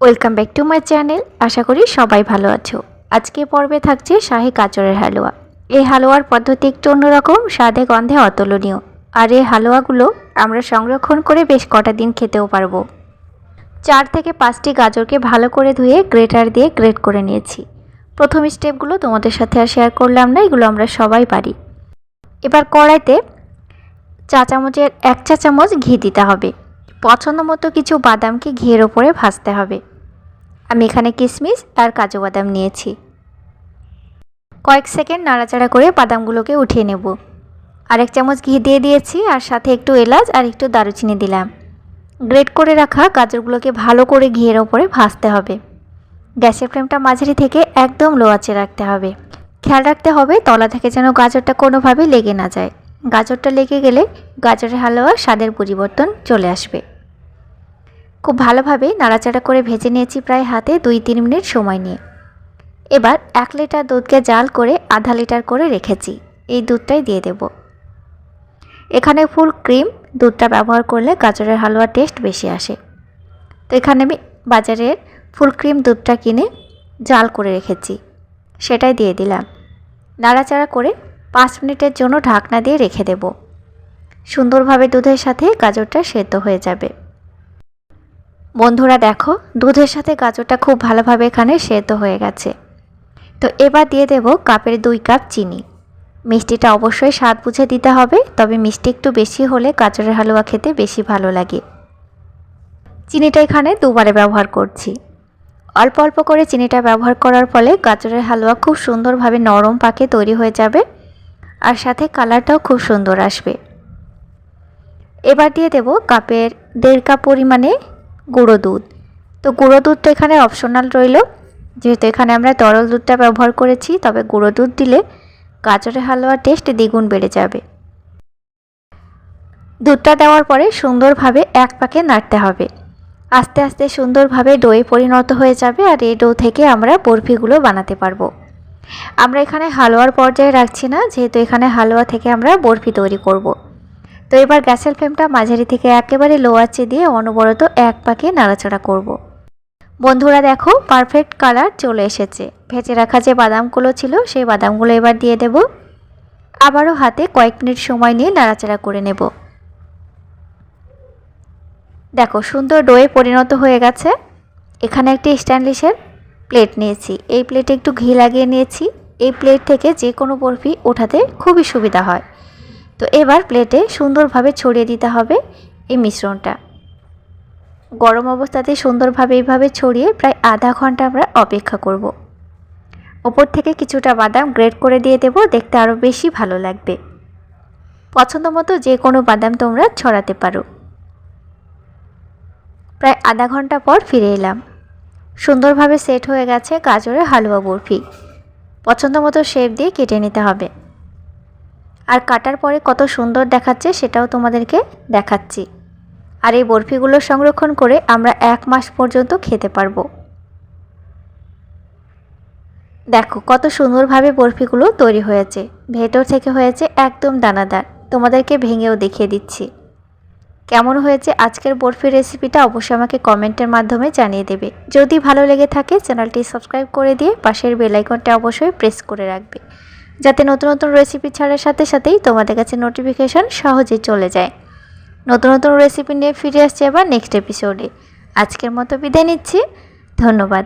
Welcome back to my channel. আশা করি সবাই ভালো আছো। আজকে পর্বে থাকছে শাহী কাচরের হালুয়া। এই হালুয়ার পদ্ধতি একটু অন্যরকম, স্বাদে গন্ধে অতুলনীয়। আর এই হালুয়াগুলো আমরা সংরক্ষণ করে বেশ কটা দিন খেতেও পারব। চার থেকে পাঁচটি গাজরকে ভালো করে ধুয়ে গ্রেটার দিয়ে গ্রেট করে নিয়েছি। প্রথম স্টেপগুলো তোমাদের সাথে আর শেয়ার করলাম না, এগুলো আমরা সবাই পারি। এবার কড়াইতে চা চামচের এক চা চামচ ঘি দিতে হবে। পছন্দ মতো কিছু বাদামকে ঘিয়ের ওপরে ভাজতে হবে। আমি এখানে কিশমিশ আর কাজু বাদাম নিয়েছি। কয়েক সেকেন্ড নাড়াচাড়া করে বাদামগুলোকে উঠিয়ে নেব। আরেক চামচ ঘি দিয়ে দিয়েছি আর সাথে একটু এলাচ আর একটু দারুচিনি দিলাম। গ্রেট করে রাখা গাজরগুলোকে ভালো করে ঘিয়ের ওপরে ভাজতে হবে। গ্যাসের ফ্লেমটা মাঝারি থেকে একদম লো আঁচে রাখতে হবে। খেয়াল রাখতে হবে তলা থেকে যেন গাজরটা কোনোভাবে লেগে না যায়। গাজরটা লেগে গেলে গাজরের হালুয়া স্বাদের পরিবর্তন চলে আসবে। খুব ভালোভাবে নাড়াচাড়া করে ভেজে নিয়েছি প্রায় হাতে দুই তিন মিনিট সময় নিয়ে। এবার এক লিটার দুধকে জাল করে আধা লিটার করে রেখেছি। এই দুধটাই দিয়ে দেব। এখানে ফুল ক্রিম দুধটা ব্যবহার করলে গাজরের হালুয়া টেস্ট বেশি আসে। তো এখানে আমি বাজারের ফুল ক্রিম দুধটা কিনে জাল করে রেখেছি। সেটাই দিয়ে দিলাম। নাড়াচাড়া করে পাঁচ মিনিটের জন্য ঢাকনা দিয়ে রেখে দেব। সুন্দরভাবে দুধের সাথে গাজরটা সেদ্ধ হয়ে যাবে। বন্ধুরা দেখো, দুধের সাথে গাজরটা খুব ভালোভাবে এখানে সেদ্ধ হয়ে গেছে। তো এবার দিয়ে দেব কাপের দুই কাপ চিনি। মিষ্টিটা অবশ্যই স্বাদ বুঝে দিতে হবে, তবে মিষ্টি একটু বেশি হলে গাজরের হালুয়া খেতে বেশি ভালো লাগে। চিনিটা এখানে দুবারে ব্যবহার করছি। অল্প অল্প করে চিনিটা ব্যবহার করার ফলে গাজরের হালুয়া খুব সুন্দরভাবে নরম পাকে তৈরি হয়ে যাবে আর সাথে কালারটাও খুব সুন্দর আসবে। এবার দিয়ে দেব কাপের দেড় কাপ পরিমাণে গুঁড়ো দুধ। তো গুঁড়ো দুধটা এখানে অপশনাল রইল। যেহেতু এখানে আমরা তরল দুধটা ব্যবহার করেছি, তবে গুঁড়ো দুধ দিলে গাজরের হালুয়ার টেস্ট দ্বিগুণ বেড়ে যাবে। দুধটা দেওয়ার পরে সুন্দরভাবে এক পাকে নাড়তে হবে। আস্তে আস্তে সুন্দরভাবে ডোয়ে পরিণত হয়ে যাবে আর এই ডো থেকে আমরা বরফিগুলো বানাতে পারব। আমরা এখানে হালুয়ার পর্যায়ে রাখছি না, যেহেতু এখানে হালুয়া থেকে আমরা বরফি তৈরি করব। তো এবার গ্যাসের ফ্লেমটা মাঝারি থেকে একেবারে লো আঁচে দিয়ে অনবরত এক পাকে নাড়াচাড়া করব। বন্ধুরা দেখো পারফেক্ট কালার চলে এসেছে। ভেজে রাখা যে বাদামগুলো ছিল, সেই বাদামগুলো এবার দিয়ে দেব। আবারও হাতে কয়েক মিনিট সময় নিয়ে নাড়াচাড়া করে নেব। দেখো, সুন্দর ডোয়ে পরিণত হয়ে গেছে। এখানে একটি স্ট্যান্ডলিশের প্লেট নিয়েছি। এই প্লেটে একটু ঘি লাগিয়ে নিয়েছি। এই প্লেট থেকে যে কোনো বরফি ওঠাতে খুবই সুবিধা হয়। তো এবার প্লেটে সুন্দরভাবে ছড়িয়ে দিতে হবে এই মিশ্রণটা। গরম অবস্থাতে সুন্দরভাবে এইভাবে ছড়িয়ে প্রায় আধা ঘণ্টা আমরা অপেক্ষা করব। ওপর থেকে কিছুটা বাদাম গ্রেড করে দিয়ে দেব, দেখতে আরও বেশি ভালো লাগবে। পছন্দ মতো যে কোনো বাদাম তোমরা ছড়াতে পারো। প্রায় আধা ঘণ্টা পর ফিরে এলাম। সুন্দরভাবে সেট হয়ে গেছে গাজরের হালুয়া বরফি। পছন্দ মতো শেপ দিয়ে কেটে নিতে হবে। আর কাটার পরে কত সুন্দর দেখাচ্ছে সেটাও তোমাদেরকে দেখাচ্ছি। আর এই বরফিগুলো সংরক্ষণ করে আমরা এক মাস পর্যন্ত খেতে পারব। দেখো, কত সুন্দরভাবে বরফিগুলো তৈরি হয়েছে। ভেতর থেকে হয়েছে একদম দানাদার। তোমাদেরকে ভেঙেও দেখিয়ে দিচ্ছি। কেমন হয়েছে আজকের বরফি রেসিপিটা অবশ্যই আমাকে কমেন্টের মাধ্যমে জানিয়ে দেবে। যদি ভালো লেগে থাকে, চ্যানেলটি সাবস্ক্রাইব করে দিয়ে পাশের বেলাইকনটা অবশ্যই প্রেস করে রাখবে। যাতে নতুন নতুন রেসিপি ছাড়ার সাথে সাথেই তোমাদের কাছে নোটিফিকেশান সহজেই চলে যায়। নতুন নতুন রেসিপি নিয়ে ফিরে আসছি আবার নেক্সট এপিসোডে আজকের মতো বিদায় নিচ্ছি। ধন্যবাদ।